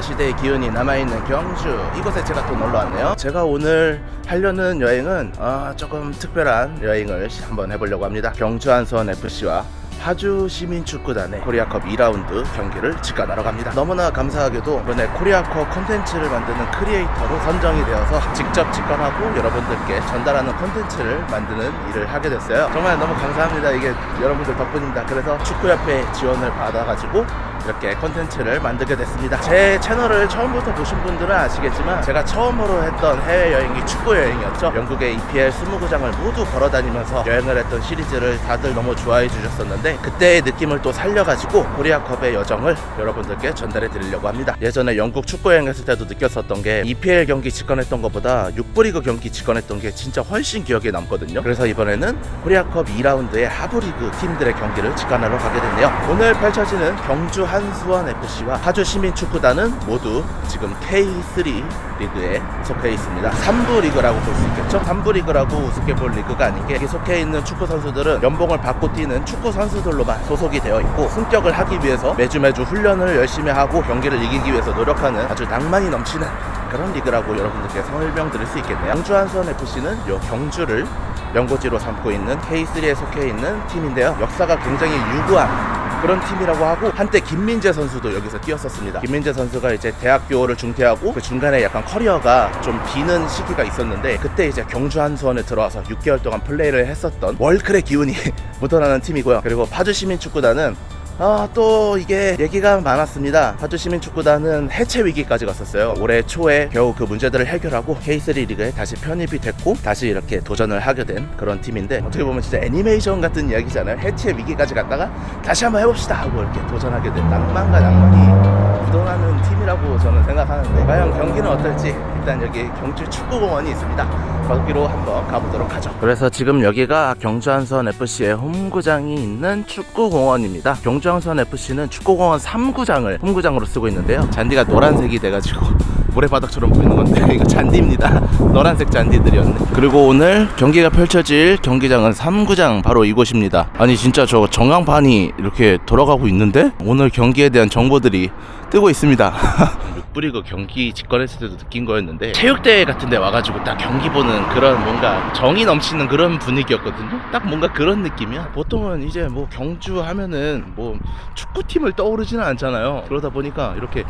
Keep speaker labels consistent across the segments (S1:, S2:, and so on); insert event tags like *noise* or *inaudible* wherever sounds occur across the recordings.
S1: 시대의 기운이 남아있는 경주 이곳에 제가 또 놀러 왔네요. 제가 오늘 하려는 여행은 아, 조금 특별한 여행을 한번 해보려고 합니다. 경주 한수원 FC와 파주 시민축구단의 코리아컵 2라운드 경기를 직관하러 갑니다. 너무나 감사하게도 이번에 코리아컵 콘텐츠를 만드는 크리에이터로 선정이 되어서 직접 직관하고 여러분들께 전달하는 콘텐츠를 만드는 일을 하게 됐어요. 정말 너무 감사합니다. 이게 여러분들 덕분입니다. 그래서 축구협회 지원을 받아가지고 이렇게 콘텐츠를 만들게 됐습니다. 제 채널을 처음부터 보신 분들은 아시겠지만 제가 처음으로 했던 해외여행이 축구 여행이었죠. 영국의 EPL 20구장을 모두 걸어다니면서 여행을 했던 시리즈를 다들 너무 좋아해 주셨었는데 그때의 느낌을 또 살려가지고 코리아컵의 여정을 여러분들께 전달해 드리려고 합니다. 예전에 영국 축구 여행 했을 때도 느꼈었던 게 EPL 경기 직관했던 것보다 6부리그 경기 직관했던 게 진짜 훨씬 기억에 남거든요. 그래서 이번에는 코리아컵 2라운드의 하부리그 팀들의 경기를 직관하러 가게 됐네요. 오늘 펼쳐지는 경주 한수원 FC와 파주 시민축구단은 모두 지금 K3 리그에 속해 있습니다. 3부 리그라고 볼 수 있겠죠? 3부 리그라고 우습게 볼 리그가 아닌 게 속해 있는 축구 선수들은 연봉을 받고 뛰는 축구 선수들로만 소속이 되어 있고 승격을 하기 위해서 매주 매주 훈련을 열심히 하고 경기를 이기기 위해서 노력하는 아주 낭만이 넘치는 그런 리그라고 여러분들께 설명드릴 수 있겠네요. 경주 한수원 FC는 요 경주를 연고지로 삼고 있는 K3에 속해 있는 팀인데요. 역사가 굉장히 유구한 그런 팀이라고 하고 한때 김민재 선수도 여기서 뛰었었습니다. 김민재 선수가 이제 대학교를 중퇴하고 그 중간에 약간 커리어가 좀 비는 시기가 있었는데 그때 이제 경주 한수원에 들어와서 6개월 동안 플레이를 했었던 월클의 기운이 *laughs* 묻어나는 팀이고요. 그리고 파주 시민축구단은 아, 또 이게 얘기가 많았습니다. 파주 시민축구단은 해체 위기까지 갔었어요. 올해 초에 겨우 그 문제들을 해결하고 K3 리그에 다시 편입이 됐고 다시 이렇게 도전을 하게 된 그런 팀인데 어떻게 보면 진짜 애니메이션 같은 이야기잖아요. 해체 위기까지 갔다가 다시 한번 해봅시다 하고 이렇게 도전하게 된 낭만과 낭만이 묻어나는 팀이라고 저는 생각하는데 과연 경기는 어떨지 일단 여기 경주 축구공원이 있습니다. 거기로 한번 가보도록 하죠. 그래서 지금 여기가 경주 한수원 FC의 홈구장이 있는 축구공원입니다. 경주 한수원 FC는 축구공원 3구장을 홈구장으로 쓰고 있는데요. 잔디가 노란색이 돼가지고 모래바닥처럼 보이는 건데 *laughs* 이거 잔디입니다. 노란색 잔디들이었네. 그리고 오늘 경기가 펼쳐질 경기장은 3구장 바로 이곳입니다. 아니 진짜 저 전광판이 이렇게 돌아가고 있는데 오늘 경기에 대한 정보들이 뜨고 있습니다. *laughs* 육부리그 경기 직관했을 때도 느낀 거였는데 체육대회 같은 데 와가지고 딱 경기 보는 그런 뭔가 정이 넘치는 그런 분위기였거든요. 딱 뭔가 그런 느낌이야. 보통은 이제 뭐 경주 하면은 뭐 축구팀을 떠오르지는 않잖아요. 그러다 보니까 이렇게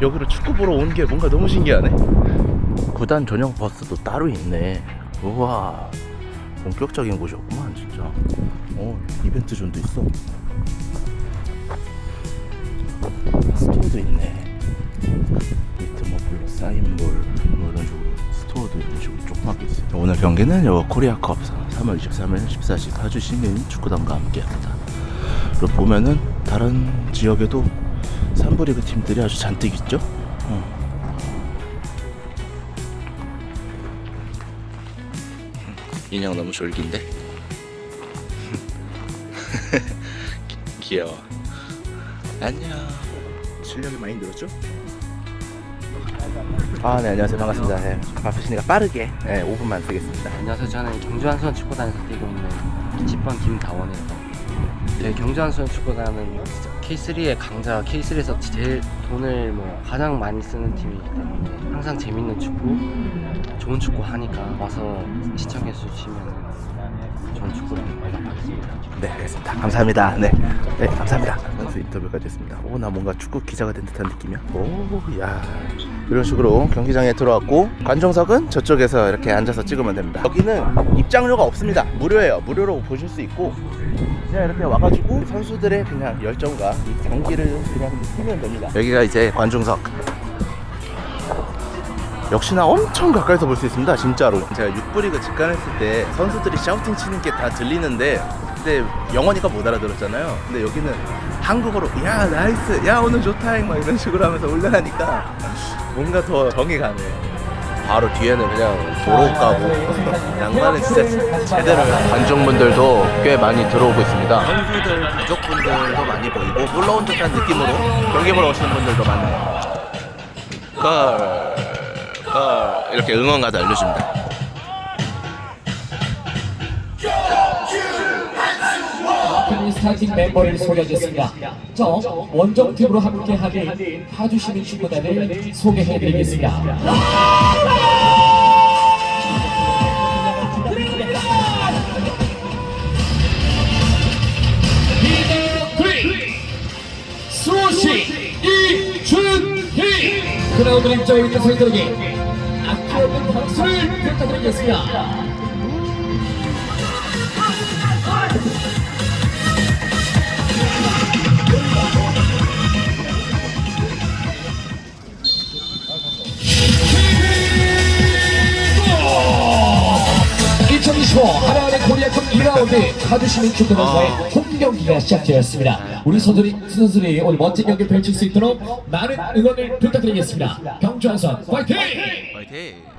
S1: 여기로 축구 보러 온 게 뭔가 너무 신기하네. 구단 전용 버스도 따로 있네. 우와. 본격적인 곳이었구만, 진짜. 어, 이벤트 존도 있어. 스토어도 있네. 리트머블, 사인볼, 뭐 이런 식으로 스토어도 이런 식으로 조그맣게 있어요. 오늘 경기는 요 코리아컵 3월 23일 14시 파주 시민 축구단과 함께 합니다. 그리고 보면은 다른 지역에도 3부 리그 팀들이 아주 잔뜩 있죠? 어. 인형 너무 졸긴데? *laughs* 기- 귀여워. 안녕. 실력이 많이 늘었죠? 아, 네, 안녕하세요. 반갑습니다. 네, 바쁘시니까 빠르게 네, 5분만 쓰겠습니다.
S2: 안녕하세요. 저는 경주 한수원 축구단에서 뛰고 있는 20번 김다원이에요. 저희 경주한수원 축구단은 K3의 강자, K3에서 제일 돈을 뭐 가장 많이 쓰는 팀이기 때문에 항상 재밌는 축구, 좋은 축구 하니까 와서 시청해 주시면 좋은 축구를 보답하겠습니다.
S1: 네, 알겠습니다. 감사합니다. 네, 네, 감사합니다. 선수 인터뷰까지 했습니다. 오, 나 뭔가 축구 기자가 된 듯한 느낌이야. 오, 야. 이런 식으로 경기장에 들어왔고 관중석은 저쪽에서 이렇게 앉아서 찍으면 됩니다. 여기는 입장료가 없습니다. 무료예요. 무료로 보실 수 있고 그냥 이렇게 와가지고 선수들의 그냥 열정과 이 경기를 그냥 느끼면 됩니다. 여기가 이제 관중석. 역시나 엄청 가까이서 볼 수 있습니다 진짜로 제가 6부리그 직관했을 때 선수들이 샤우팅 치는 게 다 들리는데 근데 영원히가 못 알아들었잖아요 근데 여기는 한국어로 야 나이스 야 오늘 좋다 막 이런 식으로 하면서 *laughs* 올려하니까 뭔가 더 정이 가네 바로 뒤에는 그냥 도로 가고 양반은 진짜 제대로 관중분들도 꽤 많이 들어오고 있습니다. 선수들 가족분들도 많이 보이고 놀러 온 듯한 느낌으로 경기 보러 오시는 분들도 많네요. 걸, 걸 이렇게 응원가도 알려줍니다.
S3: 스타팅 멤버를 소개하겠습니다. 저 원정팀으로 함께하는 파주 시민 축구단을 소개해드리겠습니다. 리더 3 수시 이준희 그라운드 입장에 있는 악기 없는 박수를 부탁드리겠습니다. (2025) 하나은행 코리아컵 2라운드 카드시민 축구단과의 홈 경기가 시작되었습니다. 우리 선수들이, 선수들이 오늘 멋진 경기를 펼칠 수 있도록 많은 응원을 부탁드리겠습니다. 경주한선 파이팅!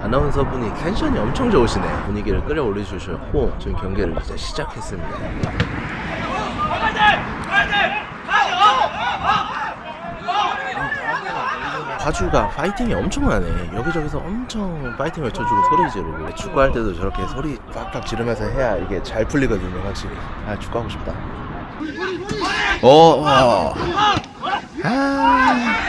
S1: 아나운서 분이 텐션이 엄청 좋으시네. 분위기를 끌어올려 주셨고 지금 경기를 이제 시작했습니다. 화주가 파이팅이 엄청나네. 여기저기서 엄청 파이팅 외쳐주고 소리 지르고 축구할 때도 저렇게 소리 빡빡 지르면서 해야 이게 잘 풀리거든요, 확실히. 아 축구하고 싶다. 어, 어. 아.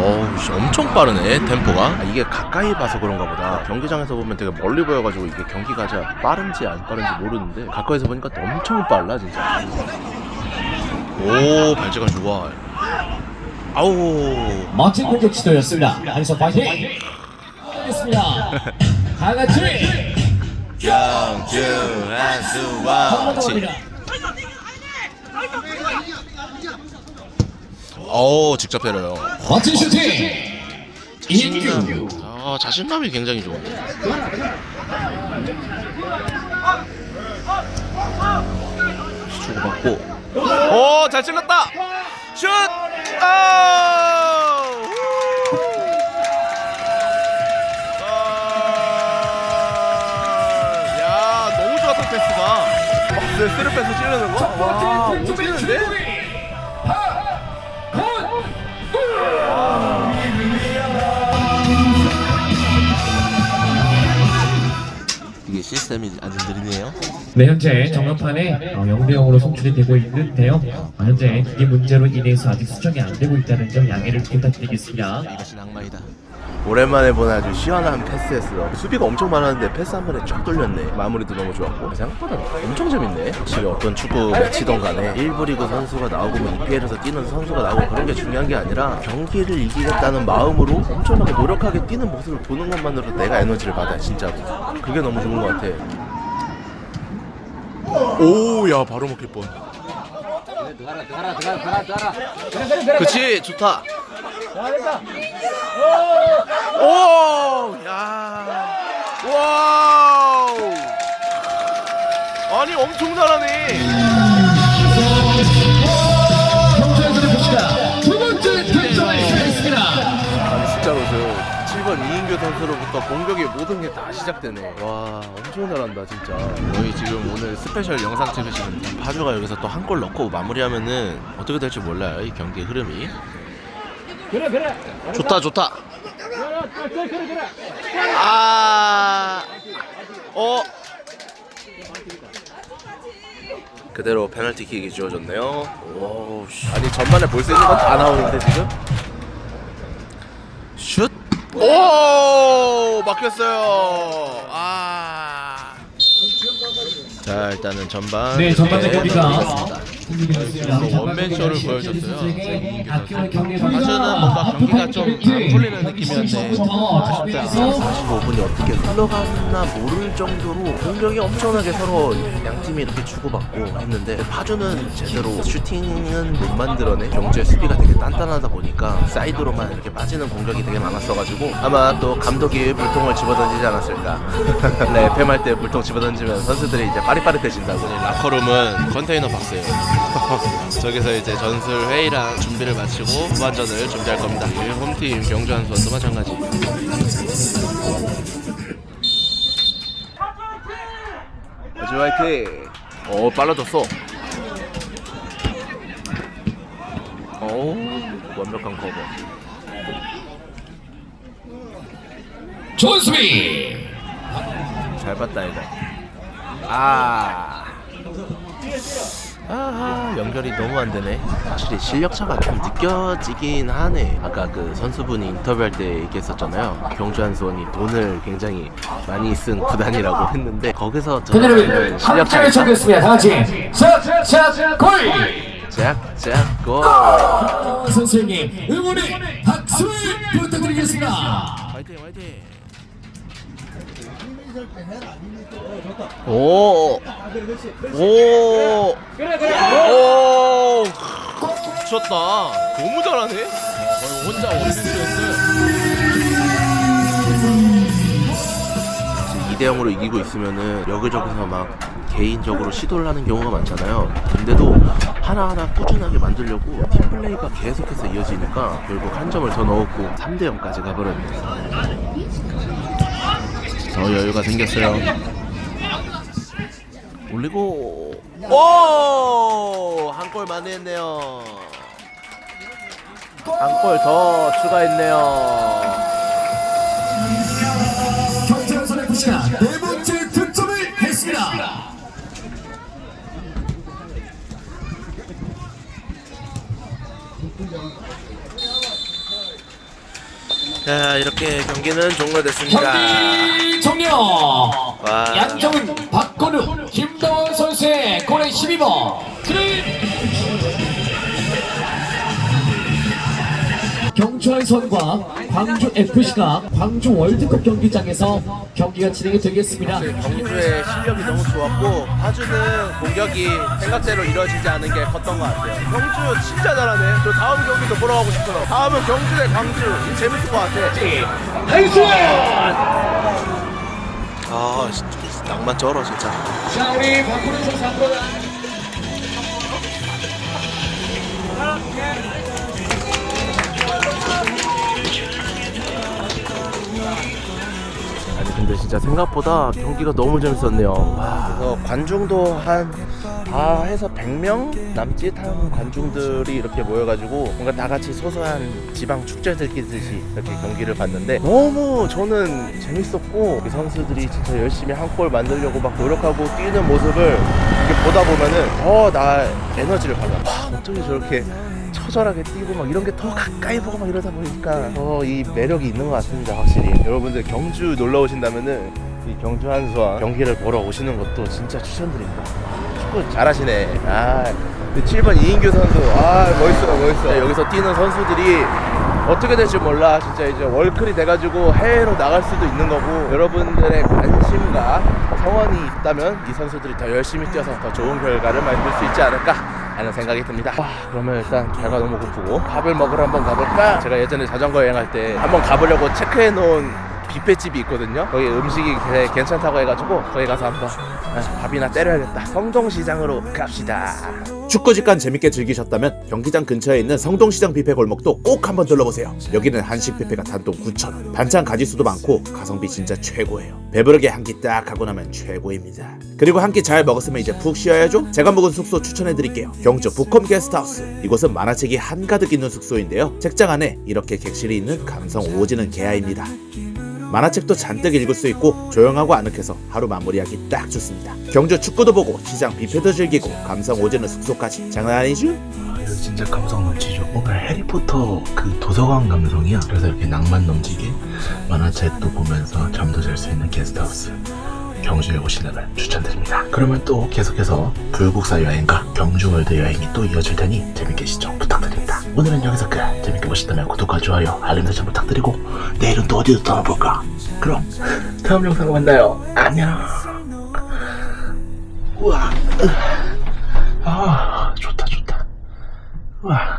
S1: 어우 씨, 엄청 빠르네 템포가. 아, 이게 가까이 봐서 그런가 보다. 경기장에서 보면 되게 멀리 보여가지고 이게 경기가 자 빠른지 안 빠른지 모르는데 가까이서 보니까 또 엄청 빨라 진짜. 오 발재가 좋아. 아우.
S3: 멋진 공격 시도였습니다. 한선 파이팅! 하겠습니다. *laughs* 다 같이!
S1: 경주 한수와
S3: 한
S1: 오 직접 때려요
S3: 멋진 슈팅! 인규
S1: 아 자신감이 굉장히 좋은데 주고 받고 오 잘 찔렀다 슛 아! 아! 야 너무 좋았다 패스가 박스 스루 패스 찌르는 거? 와못 찌르는데? 시스템이 아주 느리네요
S3: 네, 현재 정면판에 어, 0대 0으로 송출이 되고 있는데요. 어, 현재 이 문제로 인해서 아직 수정이 안 되고 있다는 점 양해를 부탁드리겠습니다.
S1: 이것이 낭만이다. 오랜만에 보는 아주 시원한 패스였어. 수비가 엄청 많았는데 패스 한 번에 쫙 돌렸네. 마무리도 너무 좋았고 생각보다 엄청 재밌네. 확실히 어떤 축구 매치던 간에 1부 리그 선수가 나오고 뭐 EPL에서 뛰는 선수가 나오고 그런 게 중요한 게 아니라 경기를 이기겠다는 마음으로 엄청나게 노력하게 뛰는 모습을 보는 것만으로도 내가 에너지를 받아 진짜로. 그게 너무 좋은 것 같아. 오야 바로 먹힐 뻔.
S2: 들어가라 들어가라 들어가라 들어가라
S1: 그치 좋다. 오, 야, 와우. 아니 엄청 잘하네.
S3: 1번
S1: 이인규 선수로부터 공격의 모든 게 다 시작되네. 와, 엄청 잘한다, 진짜. 저희 지금 오늘 스페셜 영상 찍으시는 분, 파주가 여기서 또 한 골 넣고 마무리하면은 어떻게 될지 몰라요, 이 경기 흐름이.
S3: 그래, 그래.
S1: 좋다, 좋다. 그래, 그래, 그래. 아, 어. 그대로 페널티킥이 지워졌네요. 오, 아니 전반에 볼 수 있는 건 다 나오는데 지금. 슛. 오, 막혔어요. 아. 자, 일단은 전반.
S3: 네, 전반전
S1: 이렇게
S3: 경기가
S1: 끝났습니다. 원맨쇼를 보여줬어요.
S3: 사실은
S1: 뭔가 경기가 좀 안 풀리는 느낌이었는데
S3: 아쉽다.
S1: 45분이 어떻게 흘러갔나 모를 정도로 공격이 엄청나게 서로 양 팀이 이렇게 주고받고 했는데 파주는 제대로 슈팅은 못 만들어내 경주의 수비가 되게 단단하다 보니까 사이드로만 이렇게 빠지는 공격이 되게 많았어가지고 아마 또 감독이 물통을 집어던지지 않았을까 *laughs* 네 팸할 때 물통 집어던지면 선수들이 이제 빠릿빠릿해진다고 라커룸은 컨테이너 박스예요 *laughs* 저기서 이제 전술 회의랑 준비를 마치고 후반전을 준비할 겁니다 저희 홈팀 경주 한수원도 마찬가지 아주 화이팅! 어 빨라졌어. 오 완벽한 커버.
S3: 수비.
S1: 잘 봤다 이거. 아. 아 연결이 너무 안 되네. 확실히 실력차가 좀 느껴지긴 하네. 아까 그 선수분이 인터뷰할 때 얘기했었잖아요. 경주 한수원이 돈을 굉장히 많이 쓴 구단이라고 *laughs* 했는데 거기서
S3: 그녀를
S1: 드러나는
S3: 함께
S1: 실력차
S3: 외쳐보겠습니다. 다 같이 샷샷 골.
S1: 짝짝 골.
S3: 선수에게 응원의 박수를 부탁드리겠습니다.
S1: 화이팅 화이팅. 오. 오. 오. 미쳤다. 너무 잘하네. 혼자 원투였어요. 2대 0으로 이기고 있으면은 여기저기서 막 개인적으로 시도를 하는 경우가 많잖아요. 근데도 하나하나 꾸준하게 만들려고 팀플레이가 계속해서 이어지니까 결국 한 점을 더 넣었고 3대 0까지 가버렸네요. 더 여유가 생겼어요. 올리고 오! 한골 만회했네요. 한 골 더 추가했네요. 자, 이렇게 경기는 종료됐습니다.
S3: 경기 종료.
S1: 와.
S3: 양정은 박건우 김다원 선수의 골의 12번 그린 경찰선과 광주 FC가 광주 월드컵 경기장에서 경기가 진행이 되겠습니다.
S1: 경주의 실력이 너무 좋았고 파주는 공격이 생각대로 이루어지지 않은 게 컸던 것 같아요. 경주 진짜 잘하네. 저 다음 경기도 보러 가고 싶어요. 다음은 경주 대 광주. 재밌을 것 같아.
S3: 한수원!
S1: 아, 진짜 낭만 쩔어 진짜.
S3: 자 우리 박건우 선수 앞으로 나-
S1: 근데 진짜 생각보다 경기가 너무 재밌었네요. 와, 그래서 관중도 한 다 해서 100명 남짓 한 관중들이 이렇게 모여가지고 뭔가 다 같이 소소한 지방 축제 들기듯이 이렇게 경기를 봤는데 너무 저는 재밌었고 이 선수들이 진짜 열심히 한 골 만들려고 막 노력하고 뛰는 모습을 이렇게 보다 보면은 더 나 에너지를 받아. 와, 어떻게 저렇게 처절하게 뛰고 막 이런 게 더 가까이 보고 막 이러다 보니까 더 이 매력이 있는 것 같습니다 확실히. 여러분들 경주 놀러 오신다면은 이 경주 한수와 경기를 보러 오시는 것도 진짜 추천드립니다. 축구 잘하시네. 아 7번 이인규 선수. 아 멋있어요 멋있어 여기서 뛰는 선수들이 어떻게 될지 몰라. 진짜 이제 월클이 돼가지고 해외로 나갈 수도 있는 거고. 여러분들의 관심과 성원이 있다면 이 선수들이 더 열심히 뛰어서 더 좋은 결과를 만들 수 있지 않을까 하는 생각이 듭니다. 와, 그러면 일단 배가 너무 고프고 밥을 먹으러 한번 가볼까? 제가 예전에 자전거 여행할 때 한번 가보려고 체크해 놓은 뷔페집이 있거든요. 거기 음식이 괜찮다고 해가지고 거기 가서 한번 아, 밥이나 때려야겠다. 성동시장으로 갑시다.
S4: 축구 직관 재밌게 즐기셨다면 경기장 근처에 있는 성동시장 뷔페 골목도 꼭 한번 들러보세요. 여기는 한식 뷔페가 단돈 9,000원. 반찬 가지수도 많고 가성비 진짜 최고예요. 배부르게 한 끼 딱 하고 나면 최고입니다. 그리고 한 끼 잘 먹었으면 이제 푹 쉬어야죠. 제가 묵은 숙소 추천해드릴게요. 경주 북컴 게스트하우스. 이곳은 만화책이 한가득 있는 숙소인데요. 책장 안에 이렇게 객실이 있는 감성 오지는 개야입니다. 만화책도 잔뜩 읽을 수 있고 조용하고 아늑해서 하루 마무리하기 딱 좋습니다. 경주 축구도 보고 시장 뷔페도 즐기고 감성 오지는 숙소까지 장난 아니죠?
S5: 아, 여기 진짜 감성 넘치죠. 뭔가 해리포터 그 도서관 감성이야. 그래서 이렇게 낭만 넘치게 만화책도 보면서 잠도 잘 수 있는 게스트하우스. 경주에 오시는 추천드립니다. 그러면 또 계속해서 불국사 여행과 경주월드 여행이 또 이어질 테니 재밌게 시청 부탁드립니다. 오늘은 여기서 끝. 재밌게 보셨다면 구독과 좋아요, 알림 설정 부탁드리고 내일은 또 어디로 떠나볼까? 그럼 다음 영상으로 만나요. 안녕. 우와. 아 좋다 좋다. 우와.